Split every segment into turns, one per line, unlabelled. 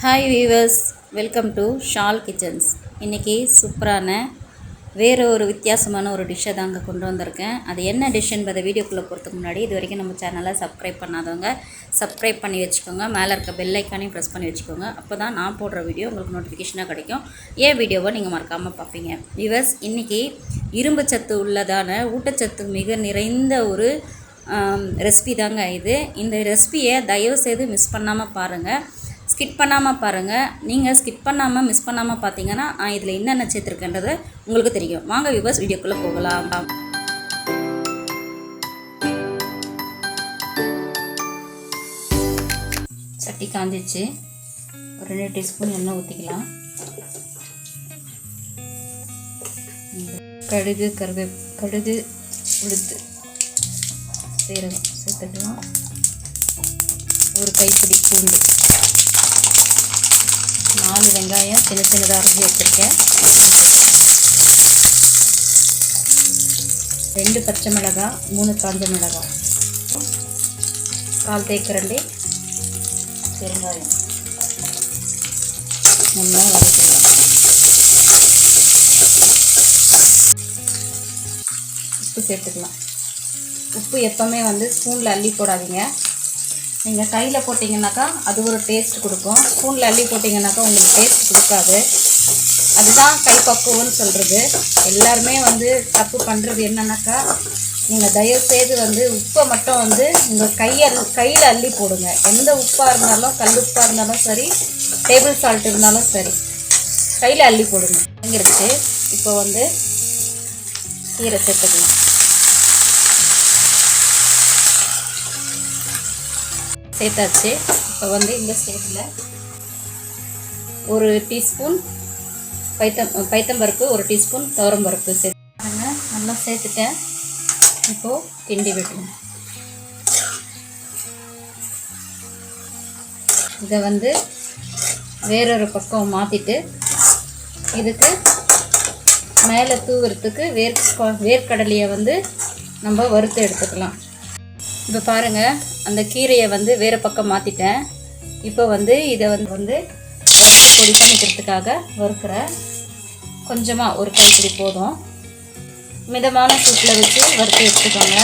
Hi viewers welcome to ஷால் kitchens இன்றைக்கி சூப்பரான வேறு ஒரு வித்தியாசமான ஒரு டிஷ்ஷை தாங்க கொண்டு வந்திருக்கேன். அது என்ன டிஷ் என்பதை வீடியோக்குள்ளே போகிறதுக்கு முன்னாடி இது வரைக்கும் நம்ம சேனலை சப்ஸ்கிரைப் பண்ணாதவங்க சப்ஸ்கிரைப் பண்ணி வச்சுக்கோங்க. மேலே இருக்க பெல்லைக்கானையும் ப்ரெஸ் பண்ணி வச்சுக்கோங்க. அப்போ தான் நான் போடுற வீடியோ உங்களுக்கு நோட்டிஃபிகேஷனாக கிடைக்கும். ஏன் வீடியோவை நீங்கள் மறக்காமல் பார்ப்பீங்க? வீவர்ஸ் இன்றைக்கி இரும்பு சத்து உள்ளதான ஊட்டச்சத்து மிக நிறைந்த ஒரு ரெசிபி தாங்க இது. இந்த ரெசிபியை தயவுசெய்து மிஸ் பண்ணாமல் பாருங்கள் ஸ்கிப் பண்ணாமல் பாருங்கள் நீங்கள் ஸ்கிப் பண்ணாமல் மிஸ் பண்ணாமல் பார்த்தீங்கன்னா இதில் என்னென்ன சேர்த்துருக்கேன்றது உங்களுக்கு தெரியும். வாங்க விவர்ஸ் வீடியோக்குள்ளே போகலாம். சட்டி காஞ்சிச்சு. ஒரு ரெண்டு டீஸ்பூன் எண்ணெய் ஊற்றிக்கலாம் கடுகு கருவே கடுகு உளுத்து சீரகம் சேர்த்துக்கலாம். ஒரு கைப்பிடி பூண்டு. நாலு வெங்காயம் சின்ன சின்னதாக அரைஞ்சி வச்சுருக்கேன். ரெண்டு பச்சை மிளகாய் மூணு காஞ்ச மிளகாய் கால் தேக்கரண்டி பெருங்காயம். நல்லா வதக்கலாம் உப்பு சேர்த்துக்கலாம். உப்பு எப்போவுமே வந்து ஸ்பூனில் அள்ளி போடாதீங்க. நீங்கள் கையில் போட்டிங்கனாக்கா அது ஒரு டேஸ்ட் கொடுக்கும். ஸ்பூனில் அள்ளி போட்டிங்கனாக்கா உங்களுக்கு டேஸ்ட் கொடுக்காது. அதுதான் கைப்பக்குவம்னு சொல்கிறது எல்லாருமே வந்து தப்பு பண்ணுறது என்னன்னாக்கா நீங்கள் தயவுசெய்து வந்து உப்பை மட்டும் வந்து உங்கள் கையை கையில் அள்ளி போடுங்க. எந்த உப்பாக இருந்தாலும் கல் உப்பாக இருந்தாலும் சரி டேபிள் சால்ட் இருந்தாலும் சரி கையில் அள்ளி போடுங்க. இங்கிருச்சு இப்போ வந்து கீரை சேர்த்துக்கலாம். சேர்த்தாச்சு. இப்போ வந்து இந்த ஸ்டேஜில் ஒரு டீஸ்பூன் பைத்தம் பைத்தம்பருப்பு ஒரு டீஸ்பூன் துவரம்பருப்பு சேர்த்துங்க நல்லா சேர்த்துட்டேன். இப்போது கிண்டி விடணும். இதை வந்து வேறொரு பக்கம் மாற்றிட்டு இதுக்கு மேலே தூவுறதுக்கு வேர் வேர்க்கடலையை வந்து நம்ம வறுத்து எடுத்துக்கலாம். இப்போ பாருங்கள் அந்த கீரையை வந்து வேறு பக்கம் மாற்றிட்டேன் இப்போ வந்து இதை வந்து வந்து வறுத்து பொடி பண்ணிக்கிறதுக்காக வறுக்கிறேன் கொஞ்சமாக ஒரு கைப்பிடி போதும். மிதமான சூட்டில் வச்சு வறுத்து எடுத்துக்கோங்க.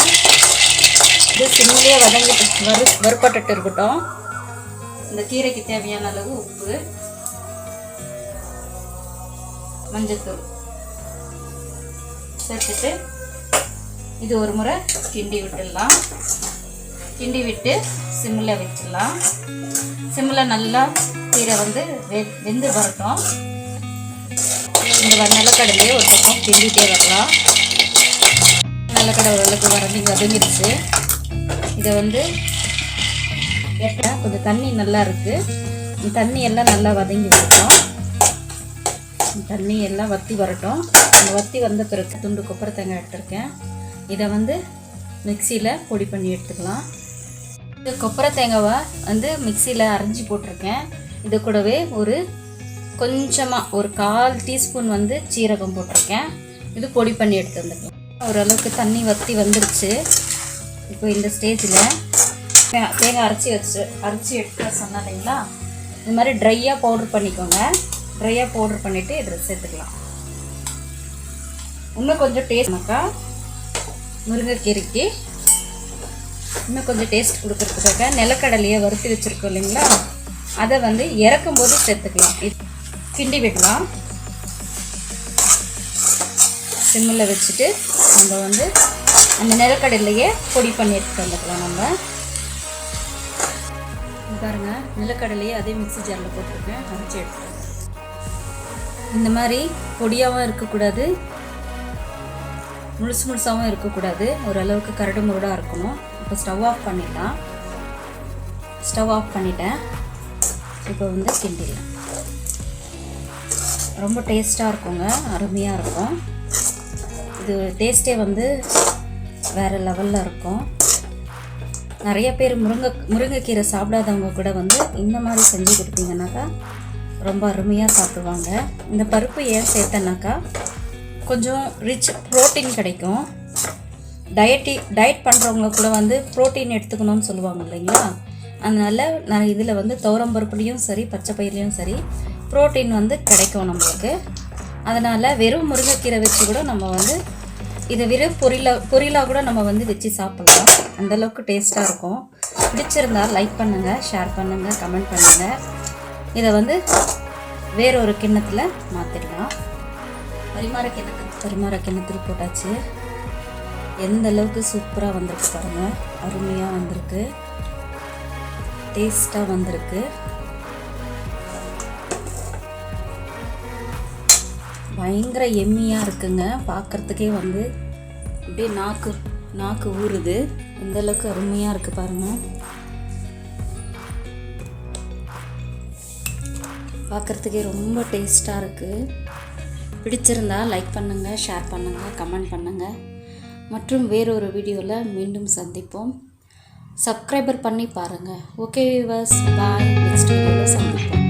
இது சிம்மிலே வதங்கி வறு வறுப்பட்டுட்டு இருக்கட்டும். இந்த கீரைக்கு தேவையான அளவு உப்பு மஞ்சத்தூள் சேர்த்துட்டு இது ஒரு முறை கிண்டி விட்டுடலாம். கிண்டி விட்டு சிம்மில் வச்சிடலாம். சிம்மில் நல்லா கீரை வந்து வெ வெந்து வரட்டும். இந்த நிலக்கடலையே ஒரு பக்கம் கிண்டிகிட்டே வரலாம். நிலக்கடை ஓரளவுக்கு வரஞ்சி வதங்கிடுச்சு இதை வந்து எட்ட கொஞ்சம் தண்ணி நல்லா இருக்குது இந்த தண்ணி எல்லாம் நல்லா வதங்கி வரட்டும். தண்ணி எல்லாம் வற்றி வரட்டும். அந்த வற்றி வந்த பிறகு துண்டு கொப்பரை தேங்காய் எடுத்துருக்கேன். இதை வந்து மிக்சியில் பொடி பண்ணி எடுத்துக்கலாம். இது கொப்பரை தேங்காவை வந்து மிக்சியில் அரைஞ்சி போட்டிருக்கேன். இது கூடவே ஒரு கொஞ்சமாக ஒரு கால் டீஸ்பூன் வந்து சீரகம் போட்டிருக்கேன். இது பொடி பண்ணி எடுத்து வந்துருக்கேன் ஓரளவுக்கு தண்ணி வற்றி வந்துருச்சு. இப்போ இந்த ஸ்டேஜில் தேங்காய் அரைச்சி வச்சு அரைச்சி எடுத்து சொன்னேன் இல்லைங்களா? இது மாதிரி ட்ரையாக பவுட்ரு பண்ணிக்கோங்க. ட்ரையாக பவுட்ரு பண்ணிவிட்டு இதில் சேர்த்துக்கலாம். இன்னும் கொஞ்சம் டேஸ்ட்னாக்கா முருங்கைக்கீரைக்கு இன்னும் கொஞ்சம் டேஸ்ட் கொடுக்குறதுக்காக நிலக்கடலையை வறுத்து வச்சுருக்கோம் இல்லைங்களா? அதை வந்து இறக்கும் போது சேர்த்துக்கலாம் கிண்டி விடலாம். சிம்மில் வச்சுட்டு நம்ம வந்து அந்த நிலக்கடலையே பொடி பண்ணி எடுத்துட்டு வந்துக்கலாம் நம்ம. பாருங்க நிலக்கடலையே அதே மிக்சி ஜாரில் போட்டிருக்கேன். அரைச்சி எடுத்துக்கலாம். இந்த மாதிரி பொடியாகவும் இருக்கக்கூடாது. முழுசு முழுசாகவும் இருக்கக்கூடாது. ஓரளவுக்கு கரடு முரடாக இருக்கணும். இப்போ ஸ்டவ் ஆஃப் பண்ணிடலாம். ஸ்டவ் ஆஃப் பண்ணிட்டேன். இப்போ வந்து கிண்டிடலாம். ரொம்ப டேஸ்ட்டாக இருக்குங்க. அருமையாக இருக்கும். இது டேஸ்ட்டே வந்து வேறு லெவலில் இருக்கும். நிறைய பேர் முருங்கை முருங்கைக்கீரை சாப்பிடாதவங்க கூட வந்து இந்த மாதிரி செஞ்சு கொடுத்தீங்கன்னாக்கா ரொம்ப அருமையாக சாப்பிடுவாங்க. இந்த பருப்பு ஏன் சேர்த்தனாக்கா கொஞ்சம் ரிச் ப்ரோட்டீன் கிடைக்கும். டயட்டி டயட் பண்ணுறவங்க கூட வந்து ப்ரோட்டீன் எடுத்துக்கணும்னு சொல்லுவாங்க இல்லைங்களா? அதனால் நான் இதில் வந்து துவரம்பருப்புலேயும் சரி பச்சை பயிர்லேயும் சரி புரோட்டீன் வந்து கிடைக்கும் நம்மளுக்கு. அதனால் வெறும் முருங்கைக்கீரை வச்சு கூட நம்ம வந்து இதை வெறும் பொரியலாக பொரியலாக கூட நம்ம வந்து வச்சு சாப்பிட்லாம். அந்தளவுக்கு டேஸ்ட்டாக இருக்கும். பிடிச்சிருந்தால் லைக் பண்ணுங்கள் ஷேர் பண்ணுங்கள் கமெண்ட் பண்ணுங்கள் இதை வந்து வேற ஒரு கிண்ணத்தில் மாற்றிடலாம் பரிமாற கிணத்து பரிமாற கிணத்துக்கு போட்டாச்சு. எந்த அளவுக்கு சூப்பராக வந்திருக்கு பாருங்கள் அருமையாக வந்திருக்கு. டேஸ்ட்டாக வந்திருக்கு. பயங்கர எம்மியாக இருக்குங்க. பார்க்குறதுக்கே வந்து அப்படியே நாக்கு நாக்கு ஊறுது. எந்த அளவுக்கு அருமையாக இருக்குது பாருங்கள் பார்க்குறதுக்கே ரொம்ப டேஸ்ட்டாக இருக்குது பிடிச்சிருந்தா லைக் பண்ணுங்கள் ஷேர் பண்ணுங்கள் கமெண்ட் பண்ணுங்கள் மற்றும் வேறொரு வீடியோவில் மீண்டும் சந்திப்போம். சப்ஸ்கிரைபர் பண்ணி பாருங்கள் ஓகே விவர்ஸ் பாய் நெக்ஸ்ட் வீடியோவில் சந்திப்போம்.